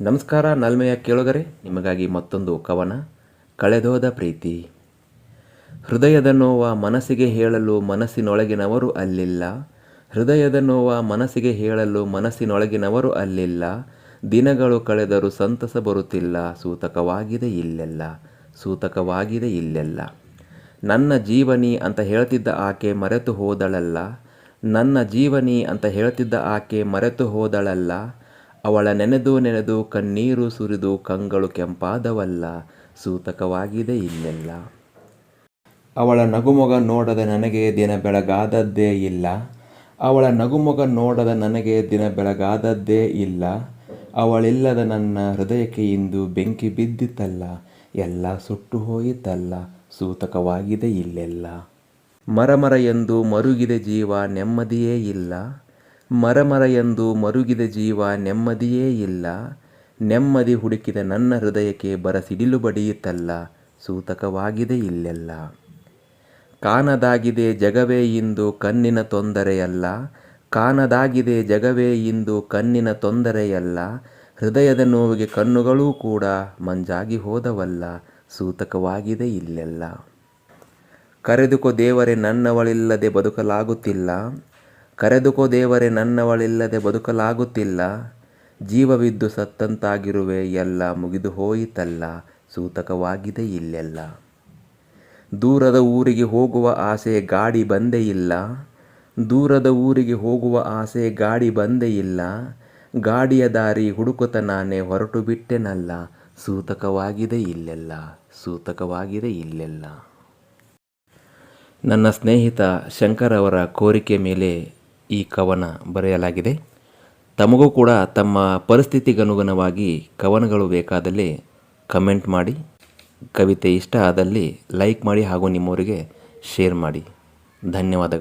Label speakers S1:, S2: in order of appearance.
S1: ನಮಸ್ಕಾರ ನಲ್ಮೆಯ ಕೇಳುಗರೆ, ನಿಮಗಾಗಿ ಮತ್ತೊಂದು ಕವನ, ಕಳೆದೋದ ಪ್ರೀತಿ. ಹೃದಯದ ನೋವ ಮನಸ್ಸಿಗೆ ಹೇಳಲು ಮನಸ್ಸಿನೊಳಗಿನವರು ಅಲ್ಲಿಲ್ಲ. ಹೃದಯದ ನೋವ ಮನಸ್ಸಿಗೆ ಹೇಳಲು ಮನಸ್ಸಿನೊಳಗಿನವರು ಅಲ್ಲಿಲ್ಲ. ದಿನಗಳು ಕಳೆದರೂ ಸಂತಸ ಬರುತ್ತಿಲ್ಲ. ಸೂತಕವಾಗಿದೆ ಇಲ್ಲೆಲ್ಲ. ಸೂತಕವಾಗಿದೆ ಇಲ್ಲೆಲ್ಲ. ನನ್ನ ಜೀವನಿ ಅಂತ ಹೇಳ್ತಿದ್ದ ಆಕೆ ಮರೆತು ಹೋದಳಲ್ಲ. ನನ್ನ ಜೀವನಿ ಅಂತ ಹೇಳ್ತಿದ್ದ ಆಕೆ ಮರೆತು ಹೋದಳಲ್ಲ. ಅವಳ ನೆನೆದು ನೆನೆದು ಕಣ್ಣೀರು ಸುರಿದು ಕಂಗಳು ಕೆಂಪಾದವಲ್ಲ, ಸೂತಕವಾಗಿದೆ ಇಲ್ಲೆಲ್ಲ ಅವಳ ನಗುಮೊಗ ನೋಡದ ನನಗೆ ದಿನ ಬೆಳಗಾದದ್ದೇ ಇಲ್ಲ. ಅವಳ ನಗುಮೊಗ ನೋಡದ ನನಗೆ ದಿನ ಬೆಳಗಾದದ್ದೇ ಇಲ್ಲ. ಅವಳಿಲ್ಲದ ನನ್ನ ಹೃದಯಕ್ಕೆ ಇಂದು ಬೆಂಕಿ ಬಿದ್ದಿತ್ತಲ್ಲ, ಎಲ್ಲ ಸುಟ್ಟು ಹೋಯಿತಲ್ಲ, ಸೂತಕವಾಗಿದೆ ಇಲ್ಲೆಲ್ಲ. ಮರಮರ ಎಂದು ಮರುಗಿದೆ ಜೀವ ನೆಮ್ಮದಿಯೇ ಇಲ್ಲ. ಮರಮರ ಎಂದು ಮರುಗಿದ ಜೀವ ನೆಮ್ಮದಿಯೇ ಇಲ್ಲ. ನೆಮ್ಮದಿ ಹುಡುಕಿದ ನನ್ನ ಹೃದಯಕ್ಕೆ ಬರಸಿಡಿಲು ಬಡಿಯಿತಲ್ಲ ಸೂತಕವಾಗಿದೆ ಇಲ್ಲೆಲ್ಲ. ಕಾನದಾಗಿದೆ ಜಗವೇ ಇಂದು ಕಣ್ಣಿನ ತೊಂದರೆಯಲ್ಲ. ಕಾನದಾಗಿದೆ ಜಗವೇ ಇಂದು ಕಣ್ಣಿನ ತೊಂದರೆಯಲ್ಲ. ಹೃದಯದ ನೋವಿಗೆ ಕಣ್ಣುಗಳೂ ಕೂಡ ಮಂಜಾಗಿ ಹೋದವಲ್ಲ, ಸೂತಕವಾಗಿದೆ ಇಲ್ಲೆಲ್ಲ. ಕರೆದುಕೋ ದೇವರೇ ನನ್ನವಳಿಲ್ಲದೆ ಬದುಕಲಾಗುತ್ತಿಲ್ಲ. ಕರೆದುಕೋ ದೇವರೇ, ನನ್ನವಳಿಲ್ಲದೆ ಬದುಕಲಾಗುತ್ತಿಲ್ಲ. ಜೀವವಿದ್ದು ಸತ್ತಂತಾಗಿರುವೆ, ಎಲ್ಲ ಮುಗಿದು ಹೋಯಿತಲ್ಲ ಸೂತಕವಾಗಿದೆ ಇಲ್ಲೆಲ್ಲ. ದೂರದ ಊರಿಗೆ ಹೋಗುವ ಆಸೆ ಗಾಡಿ ಬಂದೇ ಇಲ್ಲ. ದೂರದ ಊರಿಗೆ ಹೋಗುವ ಆಸೆ ಗಾಡಿ ಬಂದೇ ಇಲ್ಲ. ಗಾಡಿಯ ದಾರಿ ಹುಡುಕುತ್ತ ನಾನೇ ಹೊರಟು ಬಿಟ್ಟೆನಲ್ಲ ಸೂತಕವಾಗಿದೆ ಇಲ್ಲೆಲ್ಲ ಸೂತಕವಾಗಿದೆ ಇಲ್ಲೆಲ್ಲ. ನನ್ನ ಸ್ನೇಹಿತ ಶಂಕರ್ ಅವರ ಕೋರಿಕೆ ಮೇಲೆ ಈ ಕವನ ಬರೆಯಲಾಗಿದೆ. ತಮಗೂ ಕೂಡ ತಮ್ಮ ಪರಿಸ್ಥಿತಿಗನುಗುಣವಾಗಿ ಕವನಗಳು ಬೇಕಾದಲ್ಲಿ ಕಮೆಂಟ್ ಮಾಡಿ. ಕವಿತೆ ಇಷ್ಟ ಆದಲ್ಲಿ ಲೈಕ್ ಮಾಡಿ ಹಾಗೂ ನಿಮ್ಮವರಿಗೆ ಶೇರ್ ಮಾಡಿ. ಧನ್ಯವಾದಗಳು.